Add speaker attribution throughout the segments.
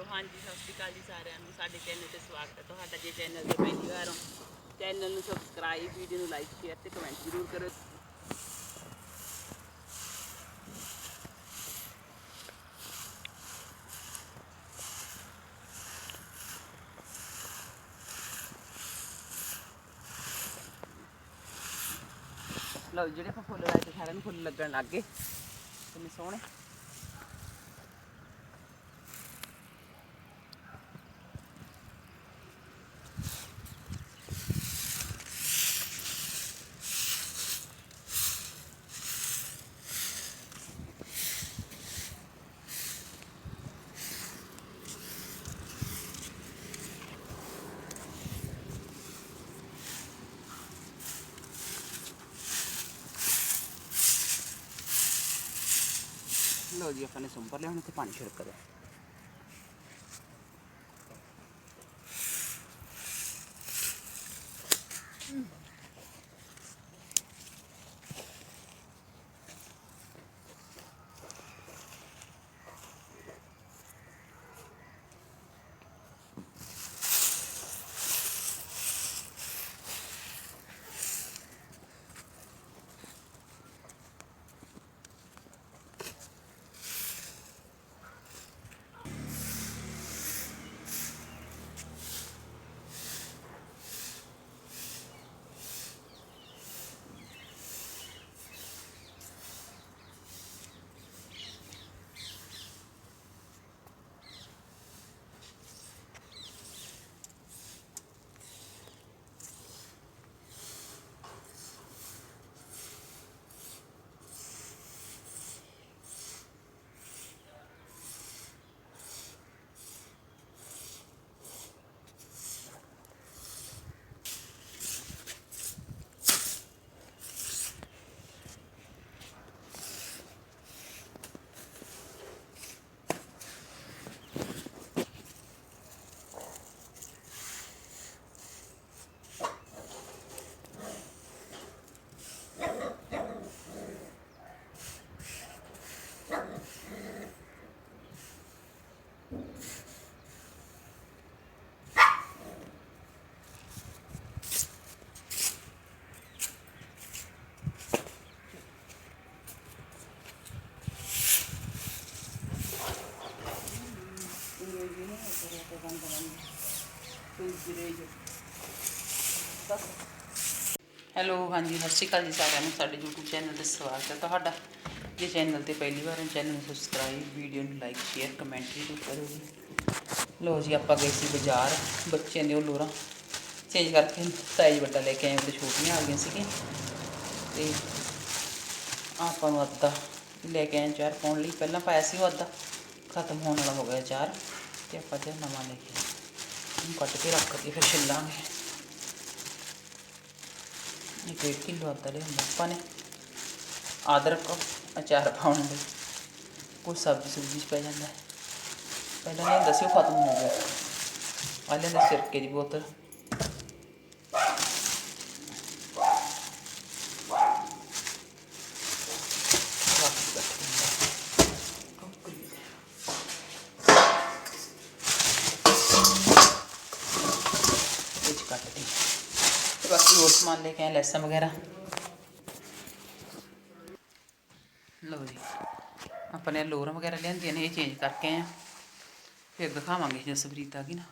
Speaker 1: Hello ਹਾਂਜੀ, ਸਤਿ ਸ਼੍ਰੀ ਅਕਾਲ ਜੀ ਸਾਰਿਆਂ ਨੂੰ। ਸਾਡੇ ਚੈਨਲ ਤੇ ਸਵਾਗਤ ਹੈ ਤੁਹਾਡਾ। ਜੇ ਚੈਨਲ ਤੇ ਪਹਿਲੀ ਵਾਰ ਹੋ ਚੈਨਲ ਨੂੰ ਸਬਸਕ੍ਰਾਈਬ ਵੀਡੀਓ ਨੂੰ ਲਾਈਕ ਸ਼ੇਅਰ ਤੇ ਕਮੈਂਟ ਜ਼ਰੂਰ ਕਰੋ। ਲਓ, ਜਿਹੜੇ ਆਪਾਂ ਫੁੱਲ ਲਾਏ ਤੇ ਸਾਰਿਆਂ ਨੂੰ ਫੁੱਲ ਲੱਗਣ ਲੱਗ ਗਏ। ਕਿੰਨੇ ਸੋਹਣੇ। ਲਓ ਜੀ ਆਪਾਂ ਨੇ ਸੁੰਪਰ ਲਿਆ ਹੁਣ ਤੇ ਪਾਣੀ ਛਿੜਕ ਦਿਆ ਹੈਲੋ ਹਾਂਜੀ, ਸਤਿ ਸ਼੍ਰੀ ਅਕਾਲ ਜੀ ਸਾਰਿਆਂ ਨੂੰ। ਸਾਡੇ YouTube ਚੈਨਲ ਤੇ ਸਵਾਗਤ ਹੈ ਤੁਹਾਡਾ। ਜੇ ਚੈਨਲ ਤੇ ਪਹਿਲੀ ਵਾਰ ਹੈ ਚੈਨਲ ਨੂੰ ਸਬਸਕ੍ਰਾਈਬ ਵੀਡੀਓ ਨੂੰ ਲਾਈਕ ਸ਼ੇਅਰ ਕਮੈਂਟ ਵੀ ਕਰੋ ਜੀ। ਲੋ ਜੀ, ਆਪਾਂ ਗਏ ਸੀ ਬਾਜ਼ਾਰ। ਬੱਚਿਆਂ ਦੇ ਉਹ ਲੋਰਾਂ ਚੇਂਜ ਕਰਕੇ ਸਾਈਜ਼ ਵੱਡਾ ਲੈ ਕੇ ਆਏ ਤੇ ਛੋਟੀਆਂ ਆ ਗਈਆਂ ਸੀਗੀਆਂ। ਤੇ ਆਪਾਂ ਨੂੰ ਅੱਧਾ ਲੈ ਕੇ ਆਏ ਚਾਰ ਪਾਉਣ ਲਈ। ਪਹਿਲਾਂ ਪਾਇਆ ਸੀ ਉਹ ਅੱਧਾ। ਖਤਮ ਹੋਣ ਵਾਲਾ ਹੋ ਗਿਆ ਚਾਰ। ਤੇ ਆਪਾਂ ਤੇ ਨਵਾਂ ਲੈ ਕੇ ਆਏ। ਇਹਨੂੰ ਕੱਟ ਕੇ ਰੱਖ ਕੇ ਫਿਰ ਛਿੱਲਾਂਗੇ। ਇੱਕ ਇੱਕ ਕਿਲੋ ਅੱਧਾ ਲਿਆਂਦਾ ਆਪਾਂ ਨੇ। ਅਦਰਕ ਅਚਾਰ ਪਾਉਣ ਲਈ। ਕੋਈ ਸਬਜ਼ੀ ਸੁਬਜ਼ੀ 'ਚ ਪੈ ਜਾਂਦਾ। ਪਹਿਲਾਂ ਇਹ ਦੱਸਿਓ ਖਤਮ ਹੋ ਗਿਆ। ਆ ਲੈਂਦੇ ਸਿਰਕੇ ਦੀ ਬੋਤਲ ਬਾਕੀ ਰੱਖ ਦਿੰਦੇ ਹਾਂ। ਟੋਕਰੀ ਦੇ। ਇਹ 'ਚ ਕੱਟ ਦੇ ਤੇ ਬਾਕੀ ਹੋਰ ਸਮਾਨ ਲੈ ਕੇ ਆਏ ਲੈਸਾਂ ਵਗੈਰਾ। ਲਓ ਜੀ ਆਪਾਂ ਨੇ ਲੋਰਾਂ ਵਗੈਰਾ ਲਿਆਂਦੀਆਂ ਨੇ, ਇਹ ਚੇਂਜ ਕਰਕੇ ਆਏ ਆ। ਫਿਰ ਦਿਖਾਵਾਂਗੇ ਜੇ ਸਬਰੀਤ ਆ ਗਈ ਨਾ,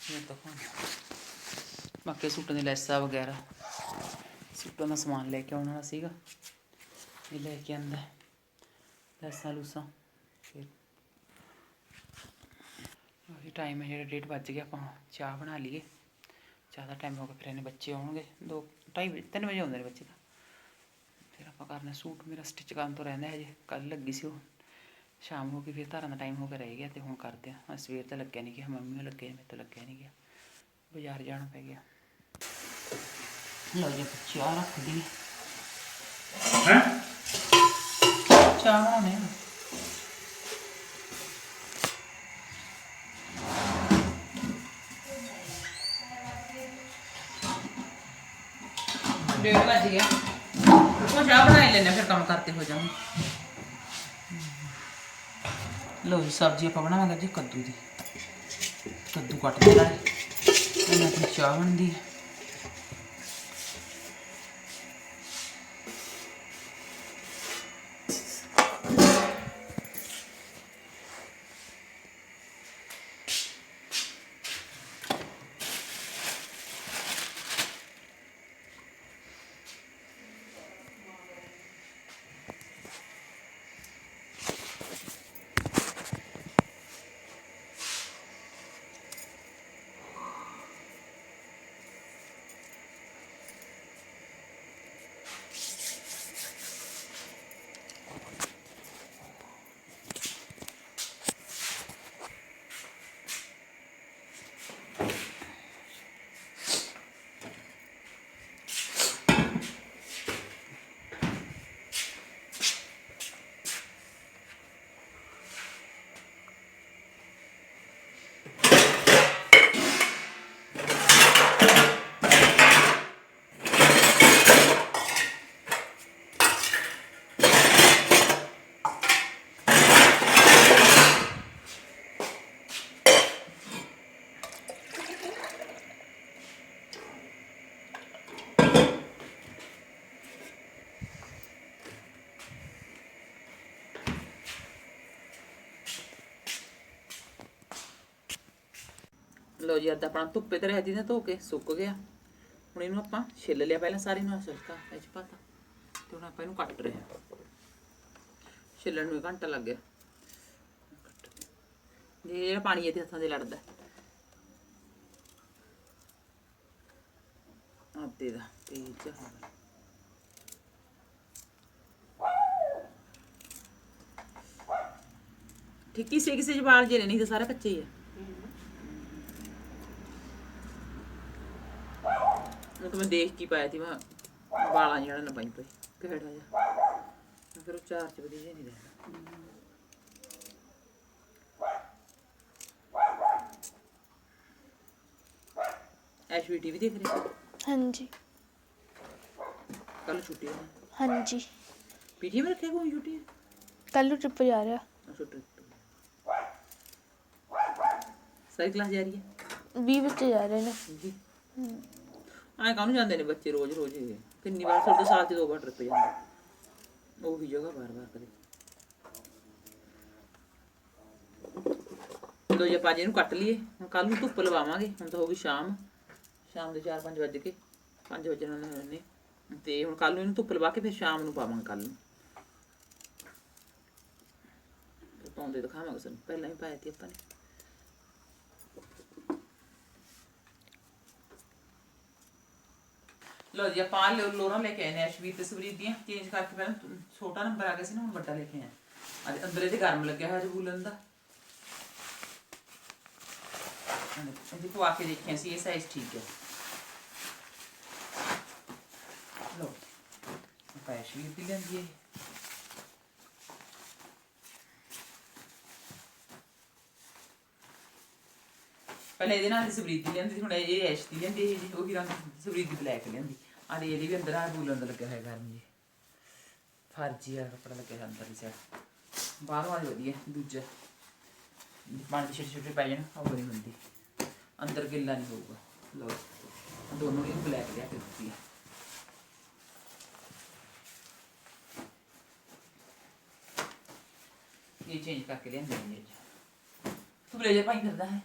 Speaker 1: ਫਿਰ ਦਿਖਾਵਾਂਗੇ ਬਾਕੀ ਸੂਟਾਂ ਦੀ ਲੈਸਾਂ ਵਗੈਰਾ ਸੂਟਾਂ ਦਾ ਸਮਾਨ ਲੈ ਕੇ ਆਉਣਾ ਵਾਲਾ ਸੀਗਾ। ਇਹ ਲੈ ਕੇ ਆਂਦਾ ਲੈਸਾਂ ਲੂਸਾਂ। ਫਿਰ ਇਹ ਟਾਈਮ ਹੈ, ਜਿਹੜਾ ਡੇਢ ਵੱਜ ਗਿਆ, ਆਪਾਂ ਚਾਹ ਬਣਾ ਲਈਏ। ਚਾਹ ਦਾ ਟਾਈਮ ਹੋ ਗਿਆ ਫਿਰ ਇਹਨੇ ਬੱਚੇ ਆਉਣਗੇ। ਦੋ ਢਾਈ ਵਜੇ ਤਿੰਨ ਵਜੇ ਆਉਂਦੇ ਨੇ ਬੱਚੇ ਤਾਂ। ਫਿਰ ਆਪਾਂ ਕਰਨਾ ਸੂਟ ਮੇਰਾ ਸਟਿਚ ਕਰਨ ਤੋਂ ਰਹਿੰਦਾ ਹੈ ਜੀ ਕੱਲ ਲੱਗੀ ਸੀ ਉਹ। ਸ਼ਾਮ ਹੋ ਗਈ ਫਿਰ ਧਾਰਾਂ ਦਾ ਟਾਈਮ ਹੋ ਕੇ ਰਹਿ ਗਿਆ ਤੇ ਹੁਣ ਕਰਦੇ ਆ ਅੱਜ ਸਵੇਰ ਤਾਂ ਲੱਗਿਆ ਨਹੀਂ ਗਿਆ ਮੰਮੀ ਨੂੰ ਲੱਗਿਆ ਮੇਰੇ ਤੋਂ ਲੱਗਿਆ ਨਹੀਂ ਗਿਆ। ਬਾਜ਼ਾਰ ਜਾਣਾ ਪੈ ਗਿਆ। ਲਓ ਜੀ ਚਾਹ ਰੱਖ ਦੀ
Speaker 2: ਹੈ?
Speaker 1: ਚਾਹ ਬਣਾਉਣੇ ਡੇਢ ਵੱਜ ਗਿਆ। ਉਹ ਚਾਹ ਬਣਾ ਹੀ ਲੈਣੇ ਫਿਰ ਕੰਮ ਕਰਤੇ ਹੋ ਜਾਵਾਂਗੇ। ਲੋ ਜੀ, ਸਬਜ਼ੀ ਆਪਾਂ ਬਣਾਵਾਂਗੇ ਜੀ ਕੱਦੂ ਦੀ। ਕੱਦੂ ਕੱਟ ਦੇਣਾ ਹੈ ਇਹਨਾਂ ਦੀ ਚਾਹ ਬਣਦੀ ਹੈ। ਲੋ ਜੀ, ਅੱਧਾ ਆਪਣਾ ਧੁੱਪੇ ਤੇ ਰਹਿਦੀ ਨਾ ਧੋ ਕੇ ਸੁੱਕ ਗਿਆ। ਹੁਣ ਇਹਨੂੰ ਆਪਾਂ ਛਿੱਲ ਲਿਆ ਪਹਿਲਾਂ ਸਾਰੇ ਨੂੰ ਸਿਲਕਾ ਇਹ ਚ ਪਾਤਾ। ਤੇ ਹੁਣ ਆਪਾਂ ਇਹਨੂੰ ਕੱਟ ਰਹੇ ਹਾਂ। ਛਿੱਲਣ ਨੂੰ ਘੰਟਾ ਲੱਗ ਗਿਆ। ਜੇ ਜਿਹੜਾ ਪਾਣੀ ਇਹਦੇ ਹੱਥਾਂ ਦੇ ਲੜਦਾ। ਆਤੇ ਦਾ ਤੇਜ ਹੋ ਗਿਆ। ਠਿੱਕੀ ਸੇ ਕਿਸੇ ਜਵਾਲ ਜੇ ਨਹੀਂ ਤੇ ਸਾਰਾ ਕੱਚੇ ਹੀ ਆ। ਉਹ ਤਾਂ ਮੈਂ ਦੇਖ ਕੀ ਪਾਇਆ ਸੀ ਮੈਂ ਵਾਲਾਂ ਜਿਹੜਾ ਨਾ ਪਾਈ ਪਈ ਕਿਹੜਾ ਜਿਹਾ। ਮੈਂ ਫਿਰ ਉਹ ਚਾਰ ਚ ਵਧੀਆ ਨਹੀਂ ਰਹਿੰਦਾ। ਐਸ਼ਵੀ ਟੀਵੀ ਦੇਖ ਰਹੀ
Speaker 3: ਹਾਂਜੀ।
Speaker 1: ਕੱਲ ਛੁੱਟੀ ਹੈ
Speaker 3: ਹਾਂਜੀ।
Speaker 1: ਪੀਟੀਐਮ ਰੱਖਿਆ ਕੋਈ ਛੁੱਟੀ?
Speaker 3: ਕੱਲ ਨੂੰ ਟ੍ਰਿਪ ਜਾ ਰਿਹਾ।
Speaker 1: ਅੱਛਾ ਟ੍ਰਿਪ ਸਾਰੀ ਕਲਾਸ ਜਾ ਰਹੀ ਹੈ?
Speaker 3: 20 ਬੱਚੇ ਜਾ ਰਹੇ ਨੇ।
Speaker 1: ਜੀ ਆਏ ਕਾਹਨੂੰ ਜਾਂਦੇ ਨੇ ਬੱਚੇ ਰੋਜ਼ ਰੋਜ਼? ਇਹ? ਕਿੰਨੀ ਵਾਰ ਤੁਹਾਡੇ ਸਾਲ ਚ ਦੋ ਵਾਰ ਟ੍ਰਿਪ ਜਾਂਦੇ। ਉਹੀ ਜਗ੍ਹਾ ਵਾਰ ਵਾਰ ਕਦੇ। ਲੋ ਜੇ ਪਾਜੇ ਨੂੰ ਕੱਟ ਲਈਏ। ਹੁਣ ਕੱਲ ਨੂੰ ਧੁੱਪ ਲਵਾਵਾਂਗੇ। ਹੁਣ ਤਾਂ ਹੋ ਗਈ ਸ਼ਾਮ। ਸ਼ਾਮ ਦੇ 4-5 ਵਜੇ ਕੇ 5 ਵਜੇ ਨਾਲ ਨੇ। ਤੇ ਹੁਣ ਕੱਲ ਨੂੰ ਇਹਨੂੰ ਧੁੱਪ ਲਵਾ ਕੇ ਫਿਰ ਸ਼ਾਮ ਨੂੰ ਪਾਵਾਂਗੇ ਕੱਲ ਨੂੰ। ਪਾਉਂਦੇ ਦਿਖਾਵਾਂਗੇ ਸਾਨੂੰ। ਪਹਿਲਾਂ ਹੀ ਪਾਇਆ ਸੀ ਆਪਾਂ ਨੇ। ਲੋ ਜੀ, ਆਪਾਂ ਲੋ ਲੋਰਾਂ ਲੈ ਕੇ ਆਏ ਨੇ ਅਸ਼ਵੀਰ ਤੇ ਸਵਰੀਤ ਦੀਆਂ। ਚੇਂਜ ਕਰਕੇ ਪਹਿਲਾਂ ਛੋਟਾ ਨੰਬਰ ਆ ਗਿਆ ਸੀ ਨਾ, ਹੁਣ ਵੱਡਾ ਲੈ ਕੇ ਆਏ ਅੱਜ ਅੰਦਰ ਇਹਦੇ ਗਰਮ ਲੱਗਿਆ ਹੋਇਆ ਜਬੂਲਨ ਦਾ ਇਹਦੀ ਪਵਾ ਕੇ ਦੇਖਿਆ ਸੀ, ਇਹ ਸਾਈਜ਼ ਠੀਕ ਹੈ। ਲੋ ਆਪਾਂ ਅਸ਼ਵੀਰ ਦੀ ਲੈਂਦੀ ਹੈ। ਪਹਿਲੇ ਇਹਦੇ ਨਾਲ ਸਬਰੀਤ ਦੀ ਲੈਂਦੀ ਸੀ, ਹੁਣ ਇਹ ਐਸ਼ ਦੀ ਲੈਂਦੀ ਹੈ ਜੀ, ਉਹੀ ਰੰਗ ਸਬਰੀਤ ਦੀ ਬਲੈਕ ਲੈਂਦੀ। ਆ ਦੇ ਇਹਦੇ ਵੀ ਅੰਦਰ ਆ ਬੂਲਨ ਦਾ ਲੱਗਿਆ ਹੋਇਆ ਗਰਮ ਜੀ। ਫਰਜੀ ਆ, ਕੱਪੜਾ ਲੱਗਿਆ ਹੋਇਆ ਅੰਦਰ ਦੀ ਸਾਈਡ ਬਾਹਰ ਵਾਲੀ ਵਧੀਆ, ਦੂਜਾ। ਪਾਣੀ ਛੋਟੇ ਛੋਟੇ ਪੈ ਜਾਣ, ਉਹ ਨਹੀਂ ਹੁੰਦੀ। ਅੰਦਰ ਗਿੱਲਾ ਨਹੀਂ ਹੋਊਗਾ। ਲੋ ਦੋਨੋਂ ਹੀ ਬਲੈਕ ਲਿਆ ਕੇ ਦਿੱਤੀ ਹੈ ਇਹ ਚੇਂਜ ਕਰਕੇ ਲਿਆਂਦੇ ਨੇ ਤੂੰ ਬਲੇਜ਼ਰ ਪਾਈ ਫਿਰਦਾ ਹੈ?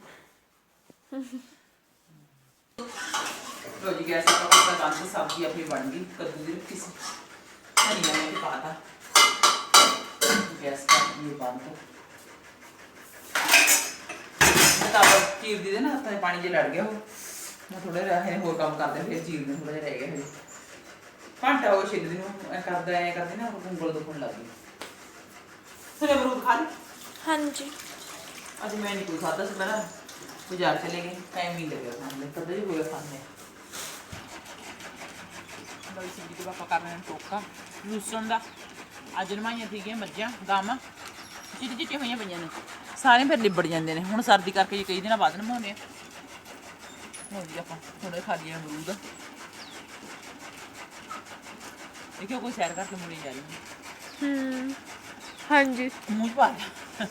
Speaker 1: ਲੋ ਜੀ ਗੈਸ ਦਾ ਕੰਮ ਤੇ ਸਬਜ਼ੀ ਆਪਣੀ ਬਣ ਗਈ ਕੱਦੂ ਦੀ ਰੱਖੀ ਸੀ। ਧਨੀਆ ਮੈਂ ਵੀ ਪਾਤਾ ਗੈਸ ਦਾ ਇਹ ਬੰਦ। ਤਾਂ ਚੀਰ ਦੀ ਦੇ ਨਾ ਤਾਂ ਪਾਣੀ ਜੇ ਲੜ ਗਿਆ ਉਹ। ਮੈਂ ਥੋੜਾ ਜਿਹਾ ਇਹ ਹੋਰ ਕੰਮ ਕਰਦੇ ਫਿਰ ਚੀਰ ਦੇ ਥੋੜਾ ਜਿਹਾ ਰਹਿ ਗਿਆ ਹਜੇ। ਘੰਟਾ ਉਹ ਛਿੱਲਦੀ ਨੂੰ ਐ ਕਰਦਾ ਐ ਕਰਦੇ ਨਾ ਉਹ ਉਂਗਲ ਦੁਖਣ ਲੱਗ ਗਈ। ਫਿਰ ਅਮਰੂਦ ਖਾ ਲਈ?
Speaker 3: ਹਾਂਜੀ।
Speaker 1: ਅੱਜ ਮੈਂ ਨਹੀਂ ਕੋਈ ਖਾਦਾ ਸੀ ਪਹਿਲਾਂ। ਬਾਜ਼ਾਰ ਚਲੇ ਗਏ ਟਾਈਮ ਨਹੀਂ ਲੱਗਿਆ ਖਾਣ ਲਈ ਕਦੇ ਹੋਇਆ ਖਾਣੇ ਬਈ ਸੀ ਕਿ ਪਾਪਾ ਕਰ ਰਹੇ ਨੇ ਟੋਕਾ। ਲੂਸਣ ਦਾ। ਅੱਜ ਨਮਾਈਆਂ ਸੀਗੀਆਂ ਮੱਝਾਂ ਗਾਵਾਂ। ਚਿੱਟੀ ਚਿੱਟੀ ਹੋਈਆਂ ਪਈਆਂ ਨੇ। ਸਾਰੇ ਫਿਰ ਲਿਬੜ ਜਾਂਦੇ ਨੇ। ਹੁਣ ਸਰਦੀ ਕਰਕੇ ਕਈ ਦਿਨਾਂ ਬਾਅਦ ਨਮਾਉਂਦੇ ਆ। ਹੋ ਜੀ ਆਪਾਂ ਥੋੜੇ ਖਾ ਲਈਏ ਅਮਰੂਦ। ਦੇਖਿਓ ਕੋਈ ਸੈਰ ਕਰਕੇ ਮੁੜੀ ਜਾ ਰਹੀ ਹੈ।
Speaker 3: ਹੂੰ। ਹਾਂਜੀ।
Speaker 1: ਮੂੰਹ ਪਾ ਲਿਆ।